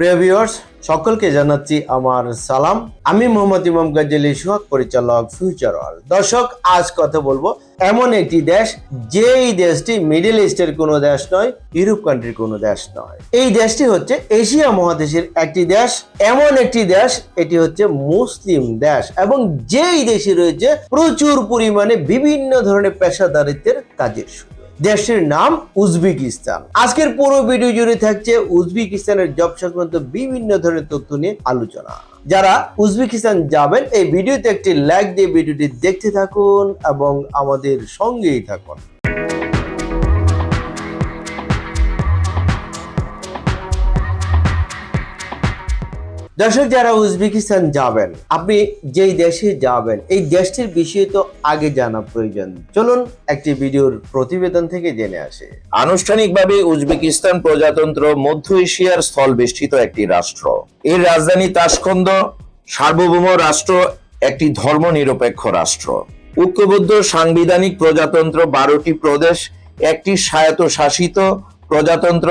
প্রিয় ভিউয়ার্স সকলকে জানাচ্ছি আমার সালাম। আমি মোহাম্মদ ইমাম গাজ্জালি সোহাগ পরিচালক ফিউচার ওয়ার্ল্ড দর্শক, আজ কথা বলব এমন একটি দেশ, যেই দেশটি মিডল ইস্টের কোনো দেশ নয় ইউরোপ কান্ট্রির কোনো দেশ নয়। এই দেশটি হচ্ছে এশিয়া মহাদেশের একটি দেশ। এমন একটি দেশ, এটি হচ্ছে মুসলিম দেশ এবং যেই দেশে রয়েছে প্রচুর পরিমাণে বিভিন্ন ধরনের পেশাদারিত্বের কাজের সুযোগ। দেশটির নাম উজবেকিস্তান। আজকের পুরো ভিডিও জুড়ে থাকছে উজবেকিস্তানের জব সংক্রান্ত বিভিন্ন ধরনের তথ্য নিয়ে আলোচনা। যারা উজবেকিস্তান যাবেন, এই ভিডিওতে একটি লাইক দিয়ে ভিডিওটি দেখতে থাকুন এবং আমাদের সঙ্গেই থাকুন। দর্শক, যারা উজবেকিস্তান যাবেন, আপনি যেই দেশে যাবেন, এই দেশটির বিষয়ে তো আগে জানা প্রয়োজন। চলুন একটি ভিডিওর প্রতিবেদন থেকে জেনে আসে। আনুষ্ঠানিকভাবে উজবেকিস্তান প্রজাতন্ত্র মধ্য এশিয়ার স্থল বেষ্টিত একটি রাষ্ট্র। এর রাজধানী তাসকন্দ সার্বভৌম রাষ্ট্র, একটি ধর্মনিরপেক্ষ রাষ্ট্র। ঐক্যবদ্ধ সাংবিধানিক প্রজাতন্ত্র বারোটি প্রদেশ, একটি স্বায়ত্তশাসিত প্রজাতন্ত্র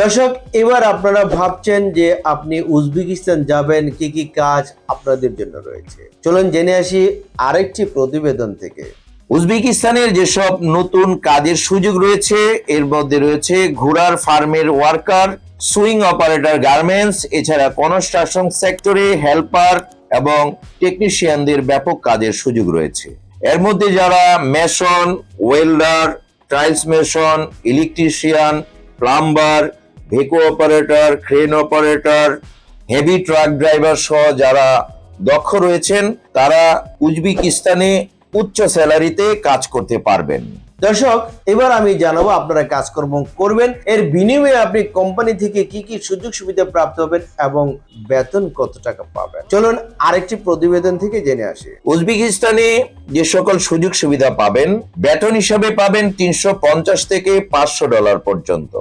দর্শক, এবার আপনারা ভাবছেন যে আপনি উজবেকিস্তান যাবেন, কি কি কাজ আপনাদের জন্য রয়েছে। চলুন জেনে আসি আরেকটি প্রতিবেদন থেকে। উজবেকিস্তানের যেসব নতুন কাজের সুযোগ রয়েছে, এর মধ্যে রয়েছে ঘোড়ার ফার্মের ওয়ার্কার, সুইং অপারেটর গার্মেন্টস, এছাড়া কনস্ট্রাকশন সেক্টরে হেল্পার এবং টেকনিশিয়ানদের ব্যাপক কাজের সুযোগ রয়েছে। এর মধ্যে যারা mason, welder tiles mason, electrician, plumber ভেকো operator crane operator heavy truck driver সহ যারা দক্ষ রয়েছেন, তারা উজবেকিস্তানে উচ্চ স্যালারিতে কাজ করতে পারবেন। দর্শক এবার আমি জানাব আপনারা কাজকর্ম করবেন এর বিনিময়ে আপনি কোম্পানি থেকে কি কি সুযোগ সুবিধা প্রাপ্ত হবেন এবং বেতন কত টাকা পাবেন। চলুন আরেকটি প্রতিবেদন থেকে জেনে আসি। উজবেকিস্তানে যে সকল সুযোগ সুবিধা পাবেন বেতন হিসাবে পাবেন তিনশো পঞ্চাশ থেকে পাঁচশো ডলার পর্যন্ত।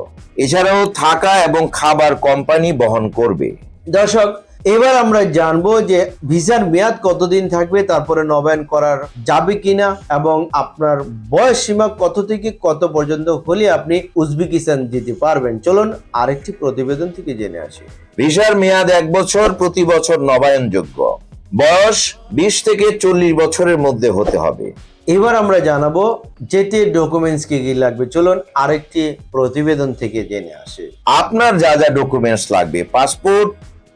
এছাড়াও থাকা এবং খাবার কোম্পানি বহন করবে। দর্শক এবার আমরা জানব যে ভিসার মেয়াদ কতদিন থাকবে তারপরে নবায়ন করার যাবে কিনা এবং আপনার বয়স সীমা কত থেকে কত পর্যন্ত হলে আপনি উজবেকিস্তান যেতে পারবেন। চলুন আরেকটি প্রতিবেদন থেকে জেনে আসি। ভিসার মেয়াদ এক বছর প্রতি বছর নবায়নযোগ্য। বয়স বিশ থেকে চল্লিশ বছরের মধ্যে হতে হবে। এবার আমরা জানাব যেতে ডকুমেন্টস কি কি লাগবে। চলুন আরেকটি প্রতিবেদন থেকে জেনে আসি। আপনার যা যা ডকুমেন্টস লাগবে পাসপোর্ট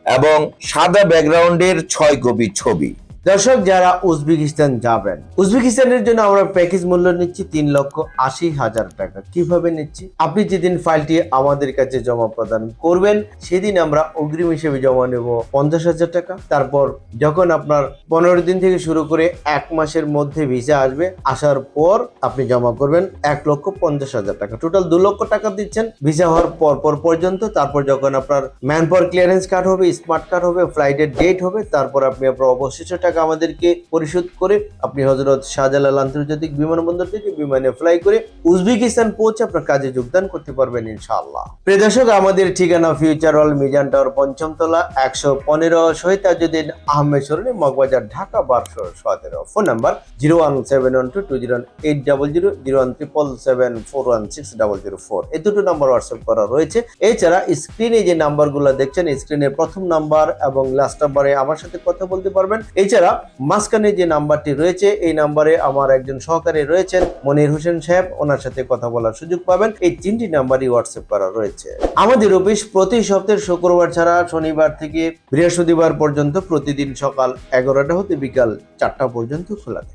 এবং সাদা ব্যাকগ্রাউন্ডের ছয় কপি ছবি। দর্শক, যারা উজবেকিস্তান যাবেন, উজবেকিস্তানের জন্য আমরা প্যাকেজ মূল্য নিচ্ছি তিন লক্ষ আশি হাজার টাকা। কীভাবে নিচ্ছি? আপনি যেদিন ফাইলটি আমাদের কাছে জমা প্রদান করবেন, সেদিন আমরা অগ্রিম হিসেবে জমা নেব পঞ্চাশ হাজার টাকা। তারপর যখন আপনার পনেরো দিন থেকে শুরু করে এক মাসের মধ্যে ভিসা আসবে, আসার পর আপনি জমা করবেন এক লক্ষ পঞ্চাশ হাজার টাকা। টোটাল দু লক্ষ টাকা দিচ্ছেন। ভিসা হওয়ার পর পর পর্যন্ত, তারপর যখন আপনার ম্যান পাওয়ার ক্লিয়ারেন্স কার্ড হবে, স্মার্ট কার্ড হবে, ফ্লাইটের ডেট হবে, তারপর আপনি আপনার অবশিষ্ট টাকা আমাদেরকে পরিশোধ করে আপনি হজরত শাহজালাল আন্তর্জাতিক বিমানবন্দর থেকে বিমানে ফ্লাই করে উজবেকিস্তান পৌঁছে আপনার কাজে যোগদান করতে পারবেন ইনশাআল্লাহ। প্রিয় দর্শক, আমাদের ঠিকানা ফিউচার হল মিজান টাওয়ার পঞ্চমতলা, একশো পনেরো, শহীদ তাজুদ্দিন আহমেদ সরণি মগবাজার, ঢাকা, বারোশো সতেরো। Phone number zero one seven one two two zero eight double zero zero one triple seven four one six double zero four. এই দুটো নাম্বার হোয়াটসঅ্যাপ করা রয়েছে। এছাড়া স্ক্রিনে যে নাম্বারগুলো দেখছেন স্ক্রিনের প্রথম নাম্বার এবং লাস্ট নাম্বারে আমার সাথে কথা বলতে পারবেন। এছাড়া মাঝখানে যে নাম্বারটি রয়েছে, এই নাম্বারে আমার একজন সহকারী রয়েছেন, মনির হোসেন সাহেব। ওনার সাথে কথা বলার সুযোগ পাবেন। এই তিনটি নাম্বারই হোয়াটসঅ্যাপ করা রয়েছে। আমাদের অফিস প্রতি সপ্তাহের শুক্রবার ছাড়া শনিবার থেকে বৃহস্পতিবার পর্যন্ত প্রতিদিন সকাল এগারোটা হতে বিকাল চারটা পর্যন্ত খোলা থাকে।